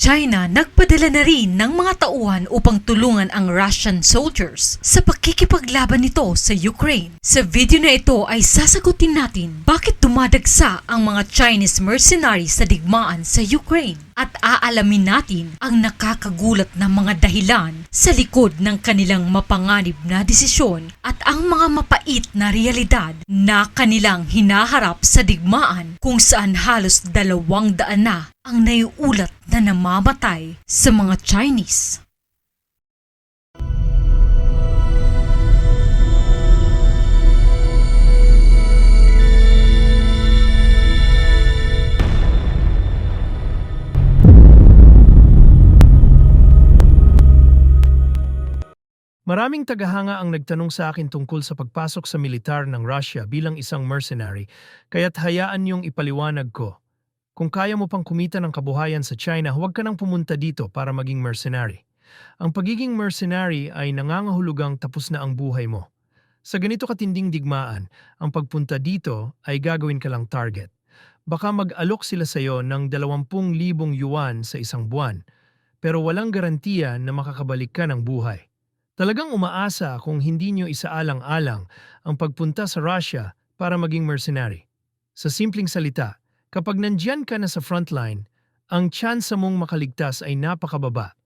China nagpadala na rin ng mga tauhan upang tulungan ang Russian soldiers sa pakikipaglaban nito sa Ukraine. Sa video na ito ay sasagutin natin bakit dumadagsa ang mga Chinese mercenaries sa digmaan sa Ukraine at aalamin natin ang nakakagulat na mga dahilan sa likod ng kanilang mapanganib na desisyon at ang mga mapait na realidad na kanilang hinaharap sa digmaan kung saan halos dalawang daan na ang naiulat na namamatay sa mga Chinese. Maraming tagahanga ang nagtanong sa akin tungkol sa pagpasok sa militar ng Russia bilang isang mercenary, kaya't hayaan niyong ipaliwanag ko. Kung kaya mo pang kumita ng kabuhayan sa China, huwag ka nang pumunta dito para maging mercenary. Ang pagiging mercenary ay nangangahulugang tapos na ang buhay mo. Sa ganito katinding digmaan, ang pagpunta dito ay gagawin ka lang target. Baka mag-alok sila sa iyo ng 20,000 yuan sa isang buwan, pero walang garantiya na makakabalik ka ng buhay. Talagang umaasa kung hindi nyo isaalang-alang ang pagpunta sa Russia para maging mercenary. Sa simpleng salita, kapag nandyan ka na sa frontline, ang tsansa mong makaligtas ay napakababa.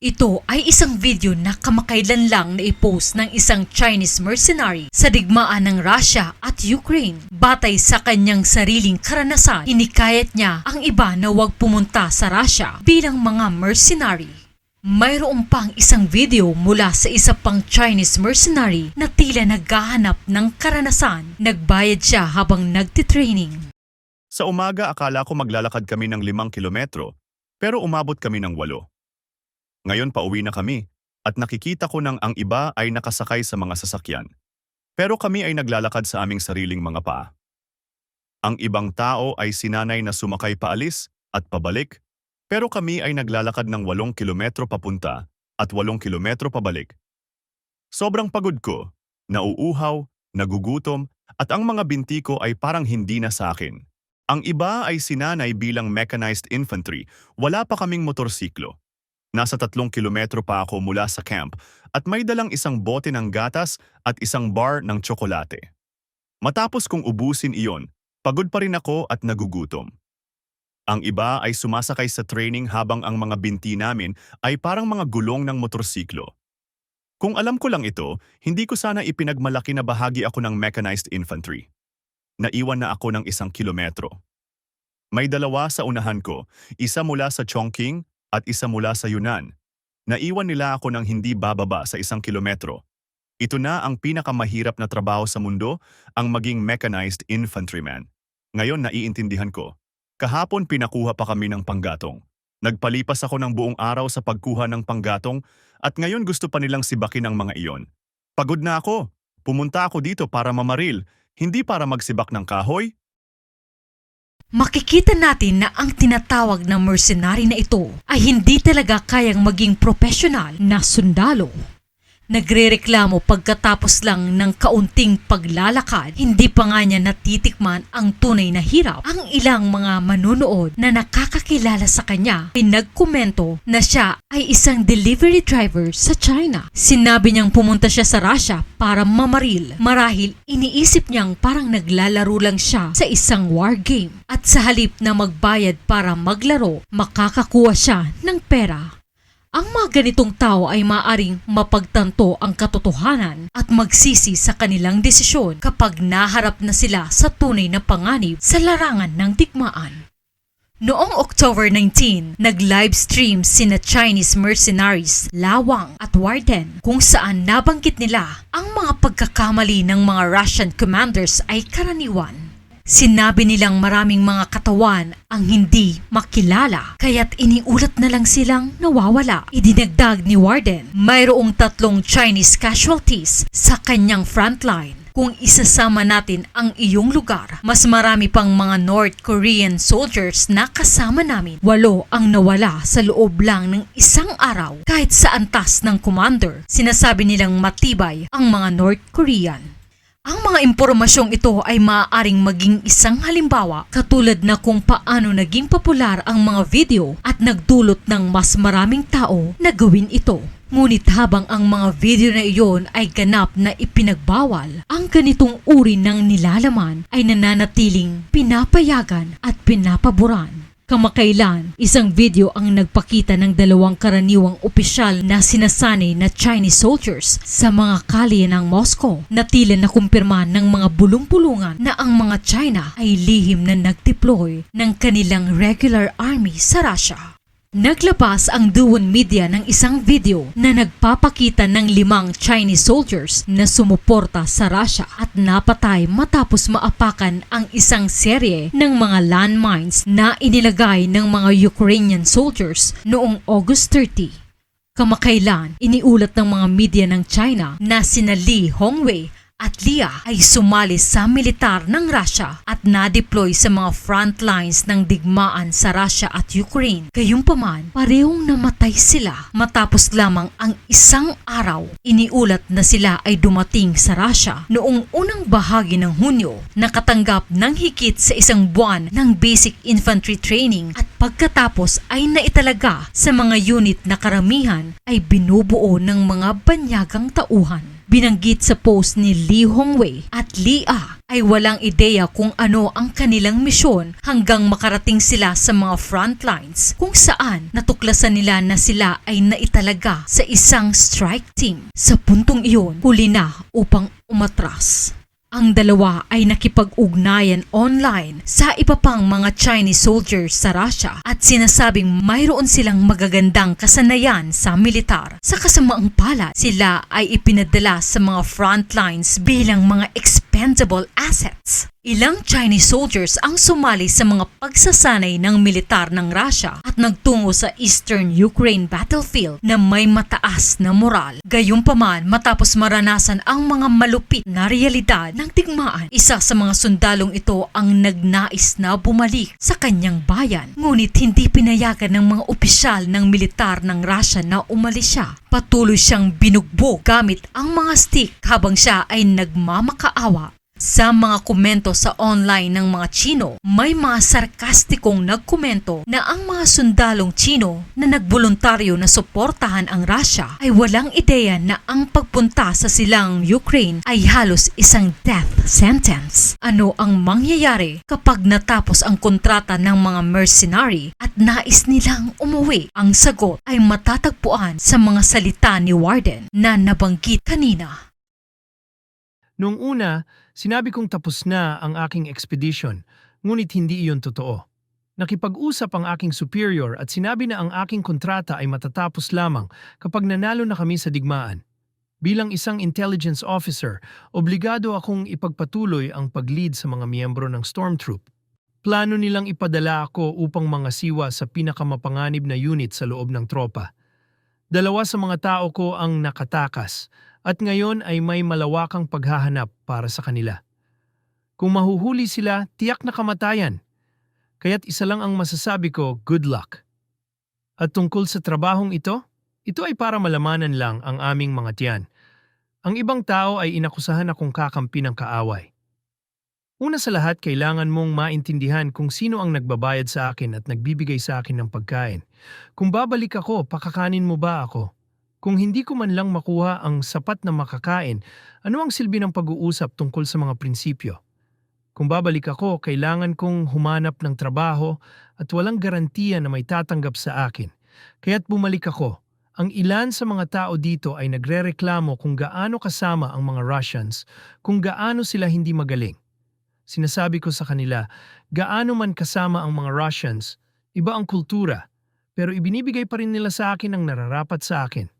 Ito ay isang video na kamakailan lang na i-post ng isang Chinese mercenary sa digmaan ng Russia at Ukraine. Batay sa kanyang sariling karanasan, inikayat niya ang iba na huwag pumunta sa Russia bilang mga mercenary. Mayroon pang isang video mula sa isa pang Chinese mercenary na tila naghahanap ng karanasan. Nagbayad siya habang nagtitraining. Sa umaga akala ko maglalakad kami ng limang kilometro, pero umabot kami ng walo. Ngayon pauwi na kami, at nakikita ko nang ang iba ay nakasakay sa mga sasakyan. Pero kami ay naglalakad sa aming sariling mga paa. Ang ibang tao ay sinanay na sumakay paalis at pabalik, pero kami ay naglalakad ng walong kilometro papunta at walong kilometro pabalik. Sobrang pagod ko, nauuhaw, nagugutom, at ang mga binti ko ay parang hindi na sa akin. Ang iba ay sinanay bilang mechanized infantry, wala pa kaming motorsiklo. Nasa tatlong kilometro pa ako mula sa camp at may dalang isang bote ng gatas at isang bar ng tsokolate. Matapos kong ubusin iyon, pagod pa rin ako at nagugutom. Ang iba ay sumasakay sa training habang ang mga binti namin ay parang mga gulong ng motorsiklo. Kung alam ko lang ito, hindi ko sana ipinagmalaki na bahagi ako ng mechanized infantry. Naiwan na ako ng isang kilometro. May dalawa sa unahan ko, isa mula sa Chongqing at isa mula sa Yunnan. Naiwan nila ako ng hindi bababa sa isang kilometro. Ito na ang pinakamahirap na trabaho sa mundo, ang maging mechanized infantryman. Ngayon naiintindihan ko. Kahapon pinakuha pa kami ng panggatong. Nagpalipas ako ng buong araw sa pagkuha ng panggatong at ngayon gusto pa nilang sibakin ang mga iyon. Pagod na ako. Pumunta ako dito para mamaril, hindi para magsibak ng kahoy. Makikita natin na ang tinatawag na mercenary na ito ay hindi talaga kayang maging profesional na sundalo. Nagrereklamo pagkatapos lang ng kaunting paglalakad, hindi pa nga niya natitikman ang tunay na hirap. Ang ilang mga manunood na nakakakilala sa kanya ay nagkomento na siya ay isang delivery driver sa China. Sinabi niyang pumunta siya sa Russia para mamaril. Marahil iniisip niyang parang naglalaro lang siya sa isang war game. At sa halip na magbayad para maglaro, makakakuha siya ng pera. Ang mga ganitong tao ay maaring mapagtanto ang katotohanan at magsisi sa kanilang desisyon kapag naharap na sila sa tunay na panganib sa larangan ng digmaan. Noong October 19, nag-livestream sina Chinese mercenaries Lawang at Warden kung saan nabanggit nila ang mga pagkakamali ng mga Russian commanders ay karaniwan. Sinabi nilang maraming mga katawan ang hindi makilala, kaya't iniulat na lang silang nawawala. Idinagdag ni Warden, mayroong tatlong Chinese casualties sa kanyang frontline. Kung isasama natin ang iyong lugar, mas marami pang mga North Korean soldiers na kasama namin. Walo ang nawala sa loob lang ng isang araw. Kahit sa antas ng commander, sinasabi nilang matibay ang mga North Korean. Ang mga impormasyong ito ay maaaring maging isang halimbawa katulad na kung paano naging popular ang mga video at nagdulot ng mas maraming tao na gawin ito. Ngunit habang ang mga video na iyon ay ganap na ipinagbawal, ang ganitong uri ng nilalaman ay nananatiling pinapayagan at pinapaboran. Kamakailan, isang video ang nagpakita ng dalawang karaniwang opisyal na sinasanay na Chinese soldiers sa mga kalye ng Moscow na tila nakumpirma ng mga bulong-bulungan na ang mga China ay lihim na nag-deploy ng kanilang regular army sa Russia. Naglabas ang Duwon Media ng isang video na nagpapakita ng limang Chinese soldiers na sumuporta sa Russia at napatay matapos maapakan ang isang serye ng mga landmines na inilagay ng mga Ukrainian soldiers noong August 30. Kamakailan, iniulat ng mga media ng China na sina Li Hongwei at Lia ay sumali sa militar ng Russia at na-deploy sa mga front lines ng digmaan sa Russia at Ukraine. Gayunpaman, parehong namatay sila matapos lamang ang isang araw. Iniulat na sila ay dumating sa Russia noong unang bahagi ng Hunyo, nakatanggap ng higit sa isang buwan ng basic infantry training at pagkatapos ay naitalaga sa mga unit na karamihan ay binubuo ng mga banyagang tauhan. Binanggit sa post ni Li Hongwei at Li A ay walang ideya kung ano ang kanilang misyon hanggang makarating sila sa mga front lines kung saan natuklasan nila na sila ay naitalaga sa isang strike team. Sa puntong iyon, huli na upang umatras. Ang dalawa ay nakipag-ugnayan online sa iba pang mga Chinese soldiers sa Russia at sinasabing mayroon silang magagandang kasanayan sa militar. Sa kasamaang palad, sila ay ipinadala sa mga front lines bilang mga expendable assets. Ilang Chinese soldiers ang sumali sa mga pagsasanay ng militar ng Russia at nagtungo sa eastern Ukraine battlefield na may mataas na moral. Gayunpaman, matapos maranasan ang mga malupit na realidad ng digmaan, isa sa mga sundalong ito ang nagnais na bumalik sa kanyang bayan. Ngunit hindi pinayagan ng mga opisyal ng militar ng Russia na umalis siya. Patuloy siyang binugbog gamit ang mga stick habang siya ay nagmamakaawa sa mga komento sa online ng mga Chino, may mga sarkastikong nagkomento na ang mga sundalong Chino na nagboluntaryo na suportahan ang Russia ay walang ideya na ang pagpunta sa silang Ukraine ay halos isang death sentence. Ano ang mangyayari kapag natapos ang kontrata ng mga mercenary at nais nilang umuwi? Ang sagot ay matatagpuan sa mga salita ni Warden na nabanggit kanina. Noong una, sinabi kong tapos na ang aking expedition, ngunit hindi iyon totoo. Nakipag-usap ang aking superior at sinabi na ang aking kontrata ay matatapos lamang kapag nanalo na kami sa digmaan. Bilang isang intelligence officer, obligado akong ipagpatuloy ang pag-lead sa mga miyembro ng Stormtroop. Plano nilang ipadala ako upang mga siwa sa pinakamapanganib na unit sa loob ng tropa. Dalawa sa mga tao ko ang nakatakas at ngayon ay may malawakang paghahanap para sa kanila. Kung mahuhuli sila, tiyak na kamatayan. Kaya't isa lang ang masasabi ko, good luck. At tungkol sa trabahong ito, ito ay para malamanan lang ang aming mga tiyan. Ang ibang tao ay inakusahan akong kakampi ng kaaway. Una sa lahat, kailangan mong maintindihan kung sino ang nagbabayad sa akin at nagbibigay sa akin ng pagkain. Kung babalik ako, pakakanin mo ba ako? Kung hindi ko man lang makuha ang sapat na makakain, ano ang silbi ng pag-uusap tungkol sa mga prinsipyo? Kung babalik ako, kailangan kong humanap ng trabaho at walang garantiya na may tatanggap sa akin. Kaya't bumalik ako. Ang ilan sa mga tao dito ay nagrereklamo kung gaano kasama ang mga Russians, kung gaano sila hindi magaling. Sinasabi ko sa kanila, gaano man kasama ang mga Russians, iba ang kultura, pero ibinibigay pa rin nila sa akin ang nararapat sa akin.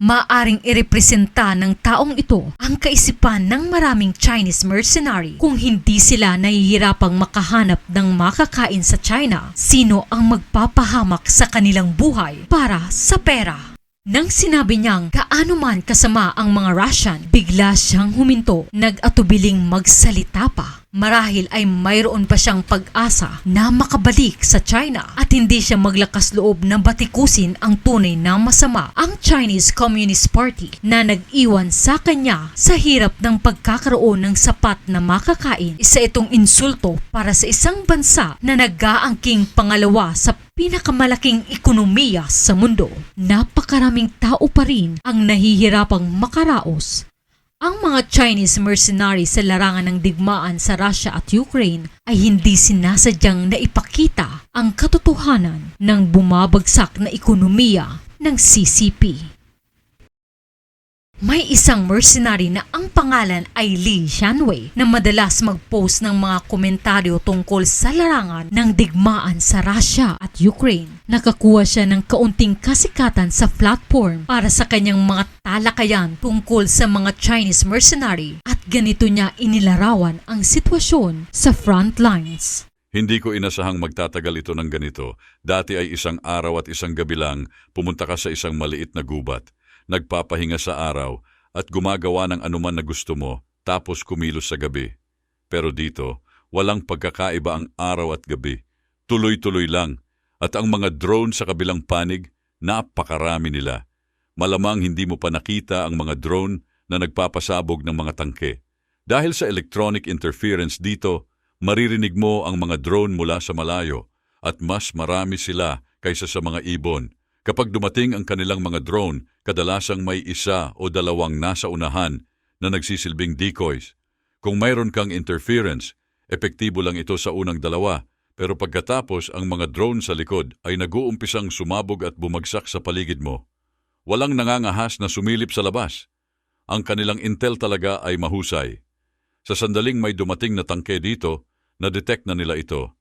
Maaring irepresenta ng taong ito ang kaisipan ng maraming Chinese mercenary kung hindi sila nahihirapang makahanap ng makakain sa China. Sino ang magpapahamak sa kanilang buhay para sa pera? Nang sinabi niyang gaano man kasama ang mga Russian, bigla siyang huminto, nag-atubiling magsalita pa. Marahil ay mayroon pa siyang pag-asa na makabalik sa China at hindi siya maglakas loob na batikusin ang tunay na masama ang Chinese Communist Party na nag-iwan sa kanya sa hirap ng pagkakaroon ng sapat na makakain. Isa itong insulto para sa isang bansa na nag-aangking pangalawa sa pinakamalaking ekonomiya sa mundo. Napakaraming tao pa rin ang nahihirapang makaraos ang mga Chinese mercenaries sa larangan ng digmaan sa Russia at Ukraine ay hindi sinasadyang naipakita ang katotohanan ng bumabagsak na ekonomiya ng CCP. May isang mercenary na ang pangalan ay Li Shanwei na madalas mag-post ng mga komentaryo tungkol sa larangan ng digmaan sa Russia at Ukraine. Nakakuha siya ng kaunting kasikatan sa platform para sa kanyang mga talakayan tungkol sa mga Chinese mercenary at ganito niya inilarawan ang sitwasyon sa front lines. Hindi ko inasahang magtatagal ito ng ganito. Dati ay isang araw at isang gabi lang, pumunta ka sa isang maliit na gubat. Nagpapahinga sa araw at gumagawa ng anuman na gusto mo, tapos kumilos sa gabi. Pero dito, walang pagkakaiba ang araw at gabi. Tuloy-tuloy lang. At ang mga drone sa kabilang panig, napakarami nila. Malamang hindi mo pa nakita ang mga drone na nagpapasabog ng mga tangke. Dahil sa electronic interference dito, maririnig mo ang mga drone mula sa malayo at mas marami sila kaysa sa mga ibon. Kapag dumating ang kanilang mga drone, kadalasang may isa o dalawang nasa unahan na nagsisilbing decoys. Kung mayroon kang interference, epektibo lang ito sa unang dalawa, pero pagkatapos ang mga drone sa likod ay nag-uumpisang sumabog at bumagsak sa paligid mo. Walang nangangahas na sumilip sa labas. Ang kanilang intel talaga ay mahusay. Sa sandaling may dumating na tangke dito, na-detect na nila ito.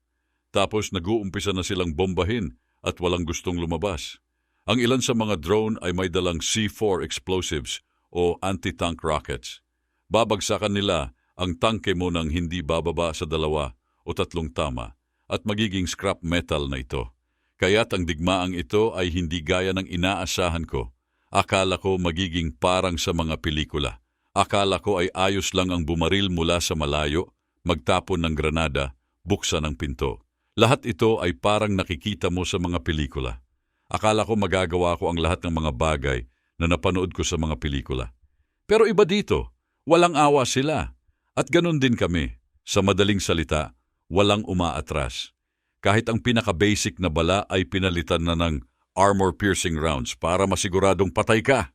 Tapos nag-uumpisa na silang bombahin at walang gustong lumabas. Ang ilan sa mga drone ay may dalang C4 explosives o anti-tank rockets. Babagsakan nila ang tangke mo ng hindi bababa sa dalawa o tatlong tama at magiging scrap metal na ito. Kaya't ang digmaang ito ay hindi gaya ng inaasahan ko. Akala ko magiging parang sa mga pelikula. Akala ko ay ayos lang ang bumaril mula sa malayo, magtapon ng granada, buksan ang pinto. Lahat ito ay parang nakikita mo sa mga pelikula. Akala ko magagawa ko ang lahat ng mga bagay na napanood ko sa mga pelikula. Pero iba dito, walang awa sila. At ganun din kami. Sa madaling salita, walang umaatras. Kahit ang pinaka-basic na bala ay pinalitan na ng armor-piercing rounds para masiguradong patay ka.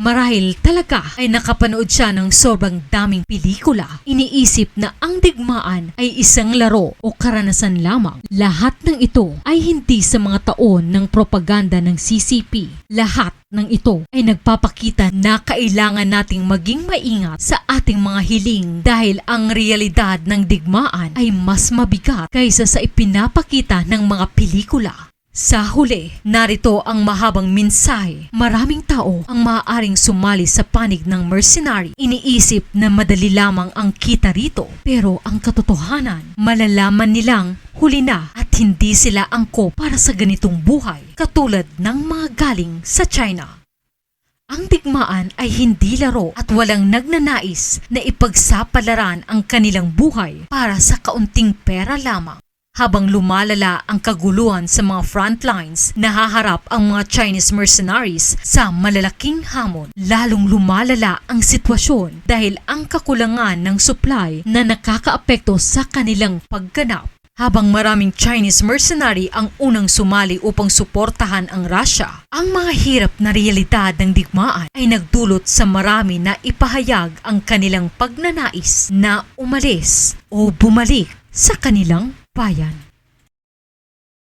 Marahil talaga ay nakapanood siya ng sobrang daming pelikula. Iniisip na ang digmaan ay isang laro o karanasan lamang. Lahat ng ito ay hindi sa mga taon ng propaganda ng CCP. Lahat ng ito ay nagpapakita na kailangan nating maging maingat sa ating mga hiling dahil ang realidad ng digmaan ay mas mabigat kaysa sa ipinapakita ng mga pelikula. Sa huli, narito ang mahabang mensahe. Maraming tao ang maaaring sumali sa panig ng mercenary. Iniisip na madali lamang ang kita rito. Pero ang katotohanan, malalaman nilang huli na at hindi sila angko para sa ganitong buhay katulad ng mga galing sa China. Ang digmaan ay hindi laro at walang nagnanais na ipagsapalaran ang kanilang buhay para sa kaunting pera lamang. Habang lumalala ang kaguluhan sa mga frontlines, nahaharap ang mga Chinese mercenaries sa malalaking hamon. Lalong lumalala ang sitwasyon dahil ang kakulangan ng supply na nakakaapekto sa kanilang pagganap. Habang maraming Chinese mercenary ang unang sumali upang suportahan ang Russia, ang mga hirap na realidad ng digmaan ay nagdulot sa marami na ipahayag ang kanilang pagnanais na umalis o bumalik sa kanilang bayan.